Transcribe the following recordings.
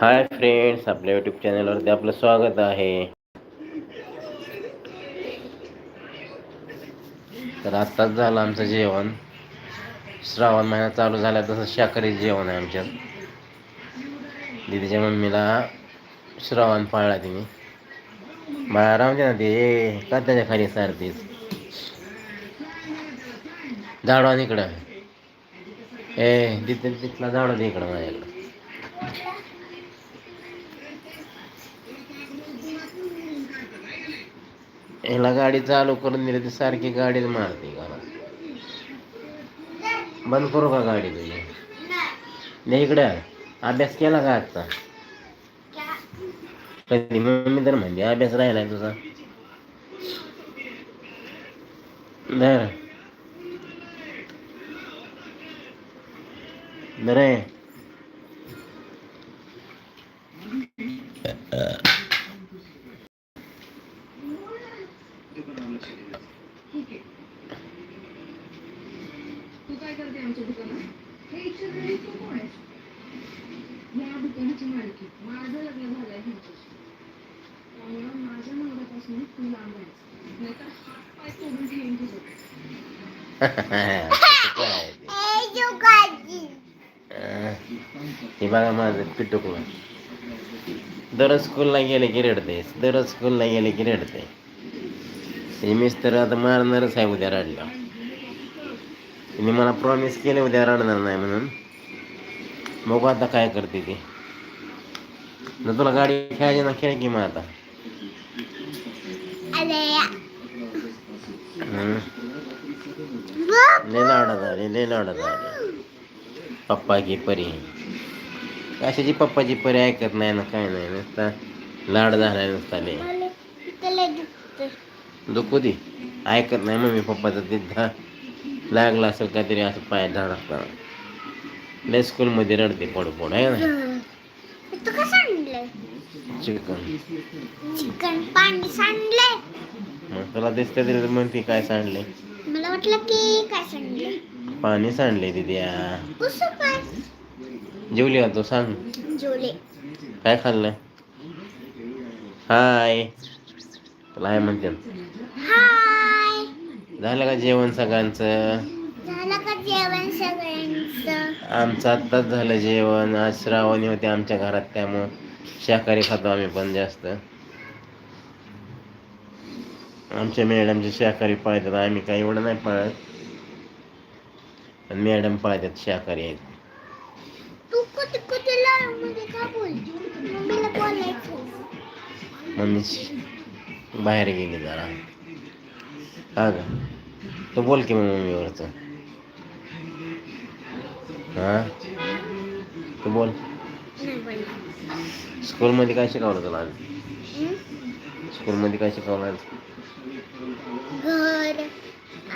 Hi friends आपल्या YouTube चॅनलवरती आपलं स्वागत आहे. तर आत्ताच झालं आमचं जेवण. श्रावण महिना चालू झाला तसं शाकाहारी जेवण आहे आमच्यात. दीदीच्या मम्मीला श्रावण पाळला तिने. बाळा राहून ना ते. का त्याच्याखाली सारतीस झाडू इकडं. ए तिथे तिथला झाडू इकडं माझ्याकडं. ह्याला गाडी चालू करून दिली ती सारखी गाडीच मारते का? बंद करू का गाडी तुझी? नाही इकडं. अभ्यास केला का आजचा? कधी? मम्मी तर म्हणते अभ्यास राहिलाय तुझा. धर. धर आहे. तू काय करते आमच्या दुकानात हे इच्छा तू कोण आहेस या दुकानाची मालकी माझं लग्न झालंय ह्यांच्याशी त्यामुळं माझ्या नवऱ्यापासून तू लांब आहेस नाहीतर हात पाय तोडून ठेवून तुझं काय ते? अं, हे बघा माझं दर दररोज स्कूलला गेले की रडतेस दररोज स्कूलला गेले की रडते. हे मिस्टर आता मारणारच आहे उद्या रडला. तिने मला प्रॉमिस केले उद्या रडणार नाही म्हणून. बघू आता काय करते ती. न तुला गाडी खेळायची ना खेळ की मग आता? हं. लय लाडा झाले लय लाडा झाले पप्पा की परी कशाची पप्पाची परी ऐकत नाही ना काय नाही नुसता लाड झालाय नुसता लय दुखू दे ऐकत नाही मम्मी पप्पाचं ते धा लागला असेल काहीतरी असं पाय धडकता लय स्कूलमध्ये रडते पोड पोड आहे ना चिकन चिकन पाणी सांडलंय मग तुला दिसते तरी म्हणते काय सांडले? मला वाटलं की काय सांडलंय पाणी सांडले दिद्या कसं काय? जेवली का तू? सांग. जोले काय खाल्लं? हाय. तुला हाय म्हणते. हाय. झालं का जेवण सगळ्यांचं? झालं का जेवण सगळ्यांचं? आमचं आत्ताच झालं जेवण. आज श्रावणी होते आमच्या घरात त्यामुळं शाकाहारी खातो आम्ही पण जास्त. आमच्या मॅडमचे शाकाहारी पाळतात आम्ही काही एवढं नाही पाळत. पण मॅडम पाळतात शाकाहारी आहेत. मम्मी बाहेर गेली जरा. हा का? तू बोल की मग मम्मीवरचं. हा? तू बोल. स्कूलमध्ये काय शिकवलं तुला? स्कूलमध्ये काय शिकवलं घर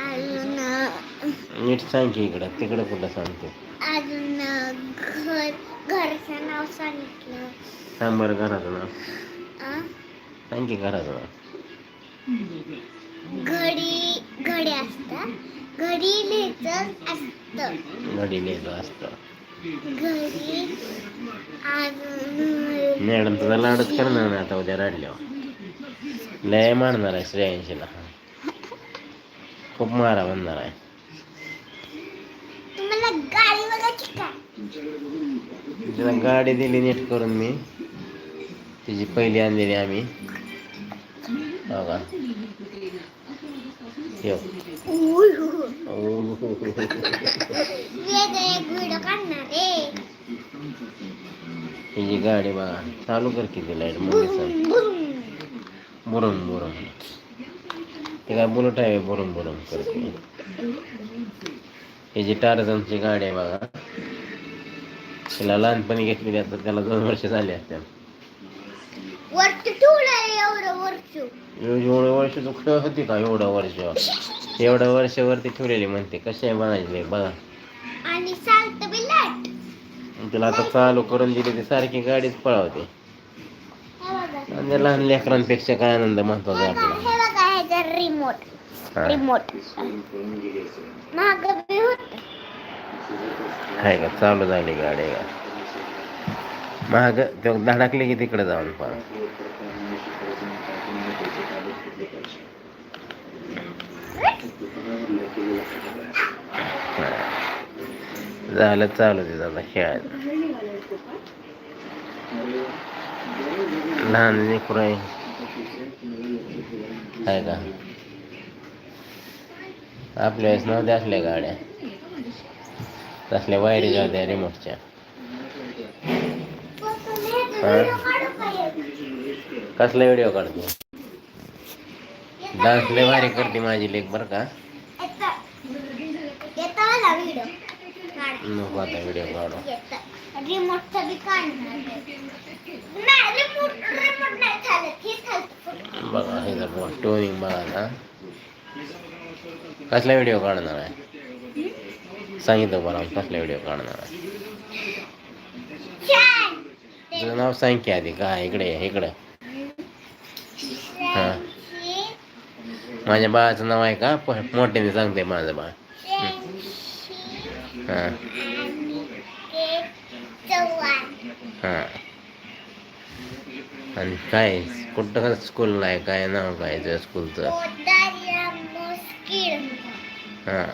अजून नीट सांग की इकडं. तिकडं कुठं सांगतो? अजून घर घरचं नाव सांगितलं. सांग बरं घराचं नाव. आ? सांग की घराचं नाव. घडी घडी असतात घडी लिहायचं असतं. घडी लिहिलं असतं. अजून मॅडम तुझा लाडच करणार नाही आता उद्या रडल्यावर. लय मारणार आहे श्रेयांशीला. खूप मारा म्हणणार आहे. तिला गाडी दिली नीट करून मी. तिची पहिली आणलेली आम्ही. हो का हिची गाडी बघा. चालू कर किती लाइटमध्ये सांग बुम. ते काय बुलट आहे बुरम बुरम करते ही जी टारझनची गाडी आहे बघा तिला लहानपणी घेतली आता त्याला दोन वर्ष झाली असत्या ठेवलंय एवढं वर्ष तू खेळ होती का एवढं वर्ष एवढं वर्ष वरती ठेवलेली म्हणते कशी आहे बनायची बघा तिला आता चालू करून दिली ती सारखी गाडीच पळवते आणि लहान लेकरांपेक्षा काय आनंद महत्त्वाचा आपला ह्याचा रिमोट हा. रिमोट माग बी होत. आहे का? चालू झाली गाडी. का महाग तो धडकले की तिकडे जाऊन पण. झालं चालू ते आता खेळायला. लहान लेकरं आहे. आहे का? आपल्या वेळेस नव्हत्या असल्या गाड्या. तसल्या वायरी होत्या रिमोटच्या कसला व्हिडिओ काढते? डान्स लय भारी करते माझी लेक बरं का. नको आता व्हिडिओ काढू. नाही रिमोट बघा हे बघा टोनिंग बघा आता कसला व्हिडिओ काढणार आहे? सांगितलं बरं कसला व्हिडिओ काढणार आहे. तुझं नाव सांग की आधी का इकडे इकडे. हा. माझ्या बाळाचं नाव आहे का? मोठ्याने सांगते माझं बाळ. हां. हां. आणि काय? कुठं स्कूलला आहे काय नाव काय त्या स्कूलचं हां.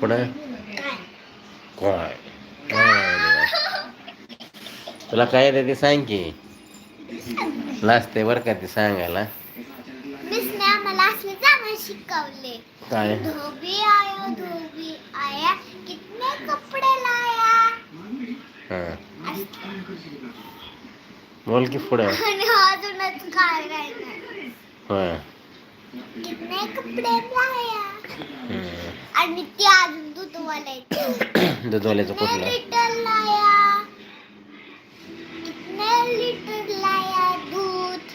पुढं? काय? तुला काय येतं ते सांग की. लाजते बरं का ते सांगायला. शिकवले. काय? धोबी आया धोबी आया कितने कपडे लाया? हां. बोल की पुढं. आणि अजूनच काय होय. कितने कपडे लाया? हम्म. आणि ते अजून दूधवाले दुधवाल्याचं कितने कुठलं? लिटर लाया? कितने लिटर लाया दूध.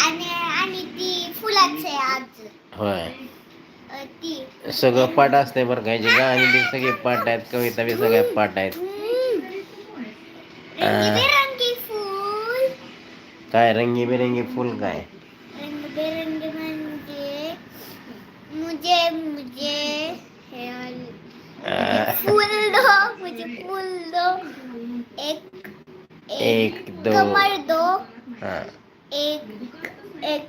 आणि आणि ती फुलाचे आज. होय. ती. सगळं पाठ असते बरं का ह्याची गाणी बी सगळे पाठ आहेत कविता बी सगळ्या पाठ आहेत. काय रंगीबेरंगी फुल काय? रंगबेरंगी म्हणजे मुझे मुझे हे वाले- फूल दो मुझे फूल दो. एक एक, दो. कमर दो. हा. एक एक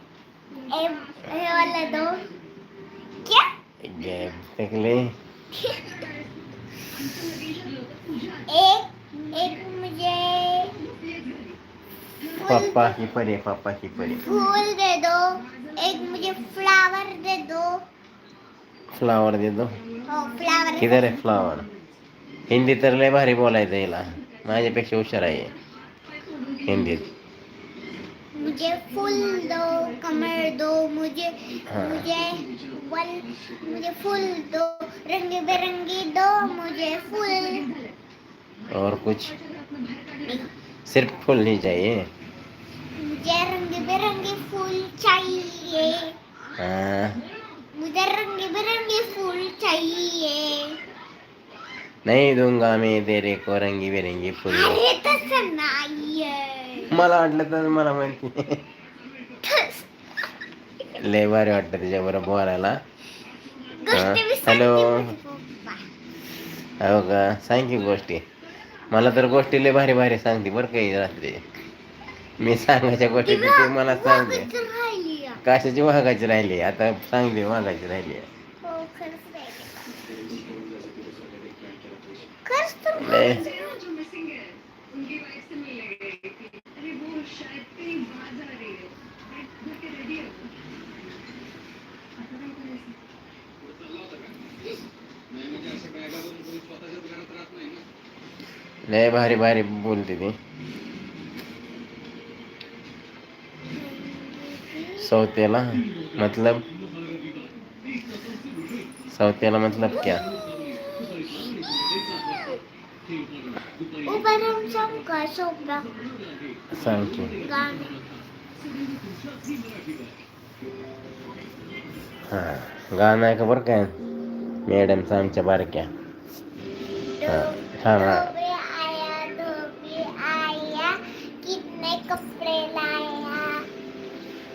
एक हे वाला दो. क्या? फेकले एक एक मुझे पप्पा की परी पप्पा की परी फूल दे दो एक मुझे फ्लावर दे दो फ्लावर दे दो हो फ्लावर किधर आहे फ्लावर हिंदी तर लय भारी बोलायचं हिला माझ्यापेक्षा हुशार आहे हिंदीत मुझे फूल दो कमर दो मुझे हाँ। मुझे वल मुझे फूल दो रंग बिरंगी दो मुझे फूल और कुछ सिर्फ फूल नहीं चाहिए मुझे रंग बिरंगे फूल चाहिए हाँ मुझे रंग बिरंगे फूल चाहिए नहीं दूंगा मैं तेरे को रंगी बिरंगी फुल अरे तसं नाहीये मला वाटलं तर मला माहिती लय भारी वाटतं त्याच्याबरोबर बोलायला गोष्टी मी सांगते हॅलो. माझे पप्पा. हो का सांग की गोष्टी मला तर गोष्टी लय भारी भारी सांगते बरं काही रात्री मी सांगायच्या गोष्टी ती मला आहे. कशाची वाघाची राहिली? आता सांगते वाघाची राहिली. हो, लय. जो मिसिंग है उनकी वाइफ से मिलने गई थी अरे वो शायद कहीं बाहर जा रही है घर के रेडी है वो। आता काय करायचं लय भारी भारी बोलते ती सौतेला मतलब सौतेला मतलब क्या? उभं राहून सांगू का सोपं सांग की गाणं हां गाणं आहे का बरं काय? मॅडमचं आमच्या बारक्या हाँ, हाँ,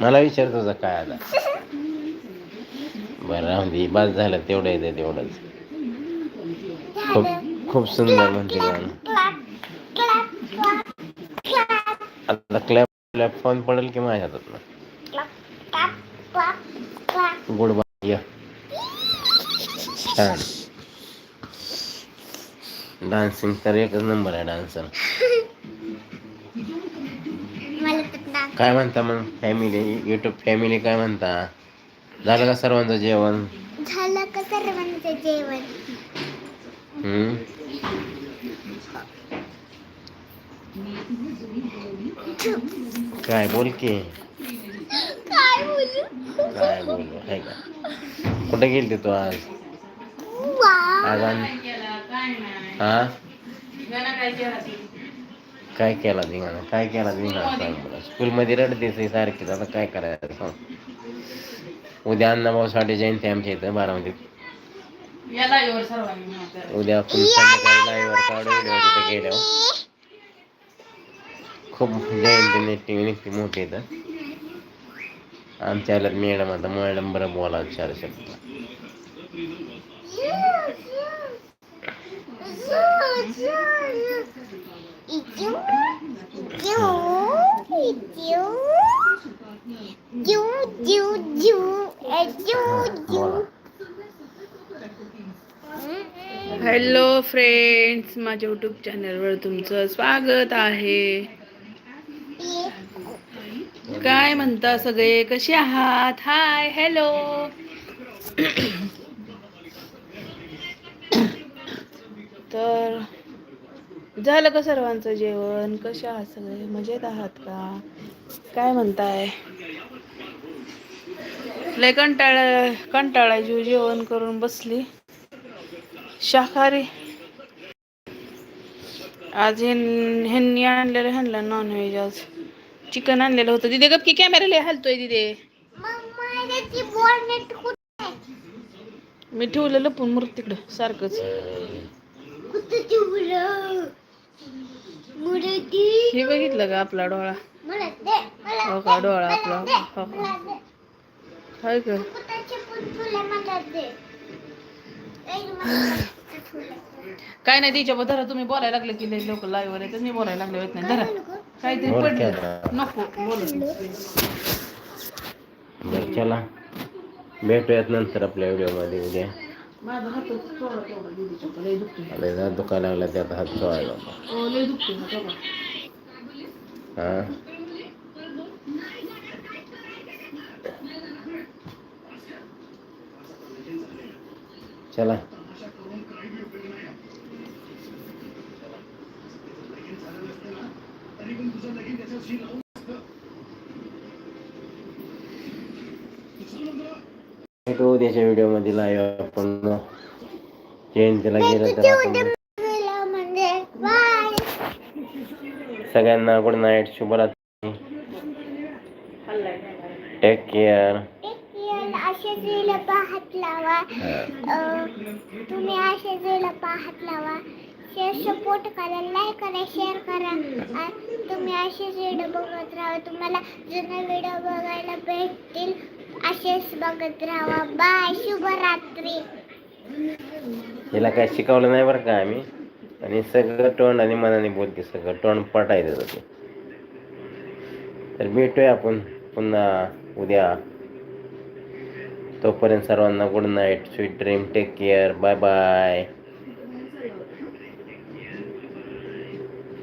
मला विचार तुझं काय आता. बरं राहून दे. बस झालं. तेवढं येते तेवढंच. खूप खूप सुंदर म्हणते आता क्लॅप क्लॅप फोन पडेल की माझ्या हातात गुड बाय. छान. डान्सिंग तर एकच नंबर आहे डान्सर मला तर डान्स काय म्हणता मग? फॅमिली युट्यूब फॅमिली काय म्हणता? झालं का सर्वांचं जेवण? झालं का सर्वांचं जेवण? हम्म? काय बोल की? काय बोलू? काय बोलू? आहे का? कुठे गेलती तू आज? आज आण हा? काय केला धिंगाणा? काय केला धिंगाणा सांग मला स्कूलमध्ये रडतेस ही सारखीच आता काय करायचं सांग. उद्या अण्णाभाऊसाठी जयंती आमच्या इथं बारामतीत. उद्या आपण संध्याकाळी लाईव्हवर काढू व्हिडिओ तिथे गेल्यावर. खूप जयंती नेटी निघते मोठी इथं. आमच्या आल्यात मॅडम आता मॅडम बरं बोला चार शब्द. बोला हॅलो फ्रेंड्स माझ्या युट्यूब चॅनलवर तुमचं स्वागत आहे. काय म्हणता सगळे? कसे आहात? हाय हॅलो तर झालं का सर्वांचं जेवण? कसे आहात सगळे? मजेत आहात का? काय म्हणताय? लय कंटाळा जीव हो जेवण करून बसली. शाकाहारी. आज ह्यां- ह्यांनी आणलेलं ह्यांना नॉनव्हेज आज. चिकन आणलेलं होतं. तिथे गपकी कॅमेरा हलतोय तिथे मी ठेवलेलं पण मूर्त तिकडं सारखंच. हे बघितलं का आपला डोळा? हो का डोळा आपला? हो का? हाय का? काय नाही तिच्या धरा. तुम्ही बोलायला लागले की लोक लाईव्ह वर येतात. मी बोलायला लागले होत नाही. धरा. काहीतरी बोल पडलं. नको बोलत बरं चला. भेटूयात नंतर आपल्या व्हिडिओमध्ये उद्या. माझा हात थोडा तेवढा दीदीच्या का लय दुखतोय. आले जा दुखायला लागला त्यात हात चोळायला लय हा तेवढा. हा? चला. भेटू उद्याच्या व्हिडिओमध्ये लाईव्ह आपण जयंतीला गेलं तर आपण सगळ्यांना गुड नाईट शुभरात्री. टेक केअर पाहत लावा तुम्ही अशा वेळेला पाहत लावा शेअर सपोर्ट करा लाईक करा शेअर करा. तुम्ही असेच व्हिडिओ बघत राहा. तुम्हाला जुने व्हिडिओ बघायला भेटतील. असेच बघत राहा बाय शुभरात्री. हिला काय शिकवलं नाही बरं का आम्ही? आणि सगळं तोंड आणि मनाने बोलते सगळं. तोंड पटायचं होते तर भेटूया आपण पुन्हा उद्या. तोपर्यंत सर्वांना good night sweet dream take care bye bye